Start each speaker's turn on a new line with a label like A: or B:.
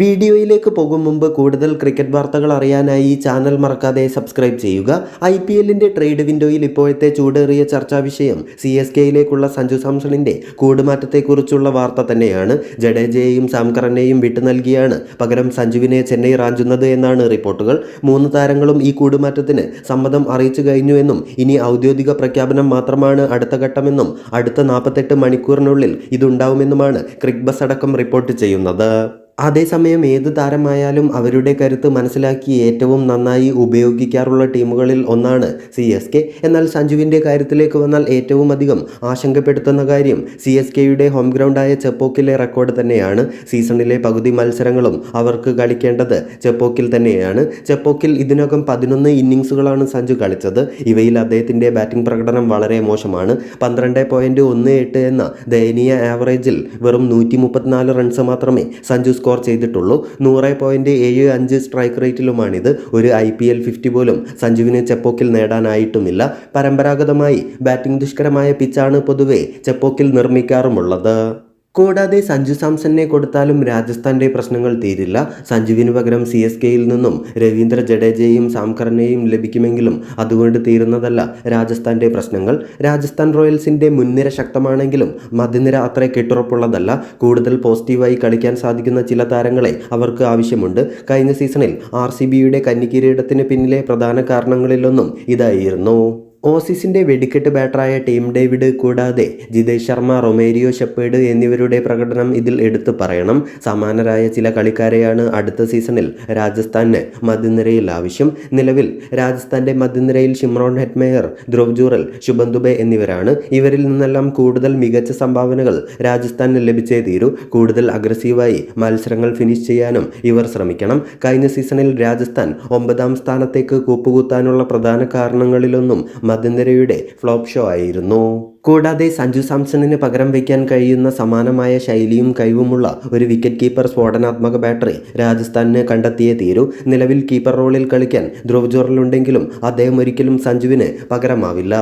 A: വീഡിയോയിലേക്ക് പോകും മുമ്പ് കൂടുതൽ ക്രിക്കറ്റ് വാർത്തകൾ അറിയാനായി ഈ ചാനൽ മറക്കാതെ സബ്സ്ക്രൈബ് ചെയ്യുക. ഐ പി എല്ലിന്റെ ട്രേഡ് വിൻഡോയിൽ ഇപ്പോഴത്തെ ചൂടേറിയ ചർച്ചാ വിഷയം സി എസ് കെയിലേക്കുള്ള സഞ്ജു സാംസണിന്റെ കൂടുമാറ്റത്തെക്കുറിച്ചുള്ള വാർത്ത തന്നെയാണ്. ജഡേജയെയും സാംകറനെയും വിട്ടു നൽകിയാണ് പകരം സഞ്ജുവിനെ ചെന്നൈ റാഞ്ചുന്നത് എന്നാണ് റിപ്പോർട്ടുകൾ. മൂന്ന് താരങ്ങളും ഈ കൂടുമാറ്റത്തിന് സമ്മതം അറിയിച്ചു കഴിഞ്ഞുവെന്നും ഇനി ഔദ്യോഗിക പ്രഖ്യാപനം മാത്രമാണ് അടുത്ത ഘട്ടമെന്നും അടുത്ത നാൽപ്പത്തെട്ട് മണിക്കൂറിനുള്ളിൽ ഇതുണ്ടാവുമെന്നുമാണ് ക്രിക്ബസ് അടക്കം റിപ്പോർട്ട് ചെയ്യുന്നത്. അതേസമയം ഏത് താരമായാലും അവരുടെ കരുത്ത് മനസ്സിലാക്കി ഏറ്റവും നന്നായി ഉപയോഗിക്കാറുള്ള ടീമുകളിൽ ഒന്നാണ് സി എസ് കെ. എന്നാൽ സഞ്ജുവിന്റെ കാര്യത്തിലേക്ക് വന്നാൽ ഏറ്റവും അധികം ആശങ്കപ്പെടുത്തുന്ന കാര്യം സി എസ് കെയുടെ ഹോം ഗ്രൗണ്ടായ ചെപ്പോക്കിലെ റെക്കോർഡ് തന്നെയാണ്. സീസണിലെ പകുതി മത്സരങ്ങളും അവർക്ക് കളിക്കേണ്ടത് ചെപ്പോക്കിൽ തന്നെയാണ്. ചെപ്പോക്കിൽ ഇതിനകം പതിനൊന്ന് ഇന്നിങ്സുകളാണ് സഞ്ജു കളിച്ചത്. ഇവയിൽ അദ്ദേഹത്തിന്റെ ബാറ്റിംഗ് പ്രകടനം വളരെ മോശമാണ്. പന്ത്രണ്ട് പോയിന്റ് ഒന്ന് എട്ട് എന്ന ദയനീയ ആവറേജിൽ വെറും നൂറ്റി മുപ്പത്തിനാല് റൺസ് മാത്രമേ സഞ്ജു സ്കോർ ചെയ്തിട്ടുള്ളൂ. നൂറ് പോയിന്റ് ഏഴ് അഞ്ച് സ്ട്രൈക്ക് റേറ്റിലുമാണിത് ഒരു ഐ പി എൽ ഫിഫ്റ്റി പോലും സഞ്ജുവിന് ചെപ്പോക്കിൽ നേടാനായിട്ടുമില്ല. പരമ്പരാഗതമായി ബാറ്റിംഗ് ദുഷ്കരമായ പിച്ചാണ് പൊതുവെ ചെപ്പോക്കിൽ നിർമ്മിക്കാറുമുള്ളത്. കൂടാതെ സഞ്ജു സാംസണിനെ കൊടുത്താലും രാജസ്ഥാന്റെ പ്രശ്നങ്ങൾ തീരില്ല. സഞ്ജുവിന് പകരം സി എസ് കെയിൽ നിന്നും രവീന്ദ്ര ജഡേജയെയും സാംകറിനെയും ലഭിക്കുമെങ്കിലും അതുകൊണ്ട് തീരുന്നതല്ല രാജസ്ഥാന്റെ പ്രശ്നങ്ങൾ. രാജസ്ഥാൻ റോയൽസിന്റെ മുൻനിര ശക്തമാണെങ്കിലും മധ്യനിര അത്ര കെട്ടുറപ്പുള്ളതല്ല. കൂടുതൽ പോസിറ്റീവായി കളിക്കാൻ സാധിക്കുന്ന ചില താരങ്ങളെ അവർക്ക് ആവശ്യമുണ്ട്. കഴിഞ്ഞ സീസണിൽ ആർ സി ബിയുടെ കന്നിക്കിരീടത്തിന് പിന്നിലെ പ്രധാന കാരണങ്ങളിലൊന്നും ഇതായിരുന്നു. ഓസീസിന്റെ വെടിക്കെട്ട് ബാറ്ററായ ടീം ഡേവിഡ് കൂടാതെ ജിതേഷ് ശർമ്മ റൊമേരിയോ ഷെപ്പേഡ് എന്നിവരുടെ പ്രകടനം ഇതിൽ എടുത്തു പറയണം. സമാനരായ ചില കളിക്കാരെയാണ് അടുത്ത സീസണിൽ രാജസ്ഥാന് മധ്യനിരയിൽ ആവശ്യം. നിലവിൽ രാജസ്ഥാന്റെ മധ്യനിരയിൽ ഷിമ്രോൺ ഹെറ്റ്മേയർ ധ്രുവ് ജൂറൽ ശുഭം ദുബെ എന്നിവരാണ്. ഇവരിൽ നിന്നെല്ലാം കൂടുതൽ മികച്ച സംഭാവനകൾ രാജസ്ഥാന് ലഭിച്ചേ തീരൂ. കൂടുതൽ അഗ്രസീവായി മത്സരങ്ങൾ ഫിനിഷ് ചെയ്യാനും ഇവർ ശ്രമിക്കണം. കഴിഞ്ഞ സീസണിൽ രാജസ്ഥാൻ ഒമ്പതാം സ്ഥാനത്തേക്ക് കൂപ്പുകൂത്താനുള്ള പ്രധാന കാരണങ്ങളിലൊന്നും മധ്യനിരയുടെ ഫ്ലോപ്പ് ഷോ ആയിരുന്നു. കൂടാതെ സഞ്ജു സാംസണിന് പകരം വയ്ക്കാൻ കഴിയുന്ന സമാനമായ ശൈലിയും കഴിവുമുള്ള ഒരു വിക്കറ്റ് കീപ്പർ സ്ഫോടനാത്മക ബാറ്ററി രാജസ്ഥാനിന് കണ്ടെത്തിയേ തീരൂ. നിലവിൽ കീപ്പർ റോളിൽ കളിക്കാൻ ധ്രുവ് ജോറലുണ്ടെങ്കിലും അദ്ദേഹം ഒരിക്കലും സഞ്ജുവിന് പകരമാവില്ല.